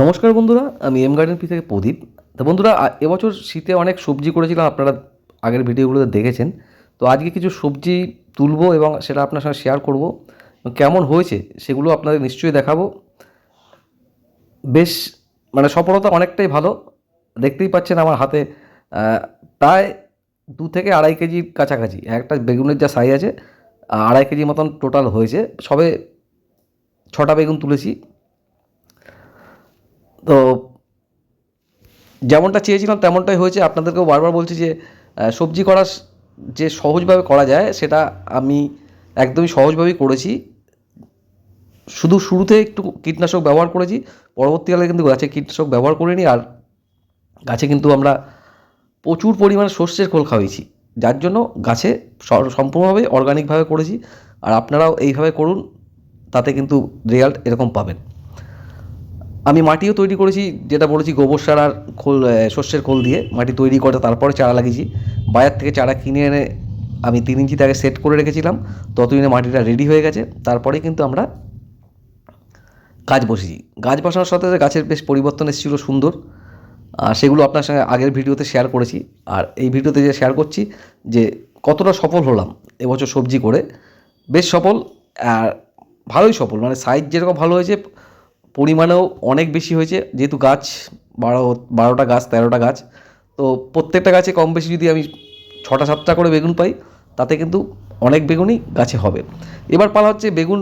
নমস্কার বন্ধুরা, আমি এম গার্ডেন পি থেকে প্রদীপ। তো বন্ধুরা এবছর শীতে অনেক সবজি করেছিলাম, আপনারা আগের ভিডিওগুলোতে দেখেছেন। তো আজকে কিছু সবজি তুলবো এবং সেটা আপনার সঙ্গে শেয়ার করব। কেমন হয়েছে সেগুলো আপনাদের নিশ্চয়ই দেখাবো। বেশ মানে সফলতা অনেকটাই ভালো, দেখতেই পাচ্ছেন আমার হাতে প্রায় দু থেকে আড়াই কেজির কাছাকাছি, একটা বেগুনের যা সাইজ আছে আড়াই কেজি মতন টোটাল হয়েছে। সবে ছটা বেগুন তুলেছি তো যেমনটা চেয়েছিলাম, তেমনটাই হয়েছে। আপনাদেরকেও বারবার বলছি যে সবজি করা যে সহজভাবে করা যায়, সেটা আমি একদমই সহজভাবেই করেছি। শুধু শুরুতে একটু কীটনাশক ব্যবহার করেছি, পরবর্তীকালে কিন্তু গাছে কীটনাশক ব্যবহার করিনি আর গাছে কিন্তু আমরা প্রচুর পরিমাণে সর্ষের খোল খাওয়াইছি। যার জন্য গাছে সম্পূর্ণভাবে অর্গানিকভাবে করেছি, আর আপনারাও এইভাবে করুন, তাতে কিন্তু রেজাল্ট এরকম পাবেন। আমি মাটিও তৈরি করেছি, যেটা বলেছি গোবর সার আর খোল শস্যের খোল দিয়ে মাটি তৈরি করে তারপরে চারা লাগিয়েছি। বাজার থেকে চারা কিনে এনে আমি তিন ইঞ্চি তাকে সেট করে রেখেছিলাম, ততদিনে মাটিটা রেডি হয়ে গেছে। তারপরেই কিন্তু আমরা গাছ বসেছি। গাছ বসানোর সাথে সাথে গাছের বেশ পরিবর্তন এসেছিল সুন্দর। আর সেগুলো আপনার সঙ্গে আগের ভিডিওতে শেয়ার করেছি। আর এই ভিডিওতে যে শেয়ার করছি, যে কতটা সফল হলাম এবছর সবজি করে, বেশ সফল আর ভালোই সফল। মানে সাইজ যেরকম ভালো হয়েছে পরিমাণেও অনেক বেশি হয়েছে, যেহেতু গাছ বারো, বারোটা গাছ, তেরোটা গাছ, তো প্রত্যেকটা গাছে কম বেশি যদি আমি ছটা, সাতটা করে বেগুন পাই, তাতে কিন্তু অনেক বেগুনই গাছে হবে। এবার পালা হচ্ছে বেগুন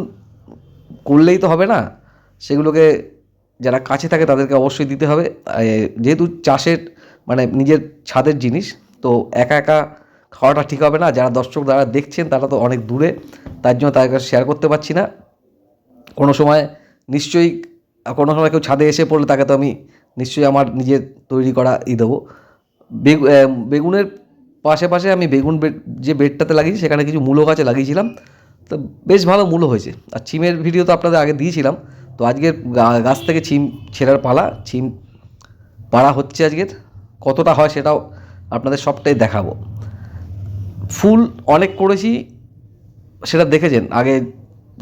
করলেই তো হবে না, সেগুলোকে যারা কাছে থাকে তাদেরকে অবশ্যই দিতে হবে। যেহেতু চাষের মানে নিজের ছাদের জিনিস, তো একা একা খাওয়াটা ঠিক হবে না। যারা দর্শক, যারা দেখছেন তারা তো অনেক দূরে, তার জন্য তাদের কাছে শেয়ার করতে পারছি না। কোনো সময় নিশ্চয়ই কোনো সময় কেউ ছাদে এসে পড়লে তাকে তো আমি নিশ্চয়ই আমার নিজের তৈরি করা ই দেবো। বেগু- বেগুনের পাশে পাশে আমি বেগুন বেড যে বেডটাতে লাগিয়েছি, সেখানে কিছু মূলো গাছে লাগিয়েছিলাম। তো বেশ ভালো মূলো হয়েছে। আর ছিমের ভিডিও তো আপনাদের আগে দিয়েছিলাম। তো আজকের গাছ থেকে ছিম ছেঁড়ার পালা, ছিম পাড়া হচ্ছে আজকের কতটা হয় সেটাও আপনাদের সবটাই দেখাবো। ফুল অনেক করেছি, সেটা দেখেছেন? আগে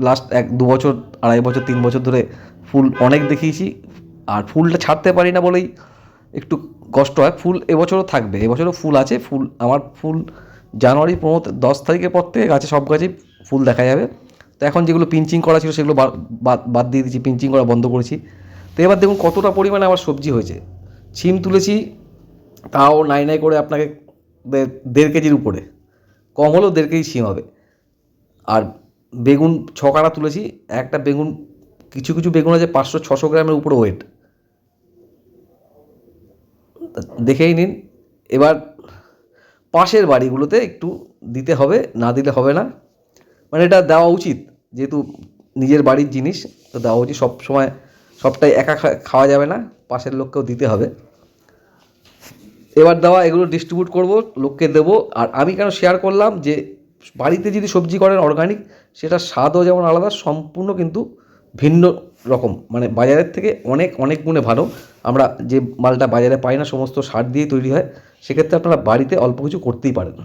লাস্ট এক দু বছর, আড়াই বছর, তিন বছর ধরে ফুল অনেক দেখিয়েছি, আর ফুলটা ছাড়তে পারি না বলেই একটু কষ্ট হয়। ফুল এবছরও থাকবে, এবছরও ফুল আছে। ফুল, আমার ফুল জানুয়ারি পনেরো দশ তারিখের পর থেকে গাছে সব গাছেই ফুল দেখা যাবে। তো এখন যেগুলো পিঞ্চিং করা ছিল সেগুলো বাদ দিয়ে দিয়েছি, পিঞ্চিং করা বন্ধ করেছি। তো এবার দেখুন কতটা পরিমাণে আমার সবজি হয়েছে। ছিম তুলেছি, তাও নাই নাই করে আপনাকে দেড় কেজির উপরে। কম হলেও দেড় কেজি ছিম হবে। আর বেগুন ছ কাটা তুলেছি, একটা বেগুন কিছু কিছু বেগুন আছে, পাঁচশো, ছশো গ্রামের উপরে ওয়েট দেখেই নিন, এবার পাশের বাড়িগুলোতে একটু দিতে হবে, না দিলে হবে না। মানে এটা দেওয়া উচিত, যেহেতু নিজের বাড়ির জিনিস, তো দেওয়া উচিত, সব সময় সবটাই একা খাওয়া যাবে না, পাশের লোককেও দিতে হবে। এবার দেওয়া, এগুলো ডিস্ট্রিবিউট করব, লোককে দেবো, আর আমি কেন শেয়ার করলাম যে, বাড়িতে যদি সবজি করেন অর্গানিক সেটা স্বাদও যেমন আলাদা, সম্পূর্ণ কিন্তু ভিন্ন রকম। মানে বাজারের থেকে অনেক অনেক গুণে ভালো। আমরা যে মালটা বাজারে পাই না, সমস্ত সার দিয়ে তৈরি হয়, সেক্ষেত্রে আপনারা বাড়িতে অল্প কিছু করতেই পারেন।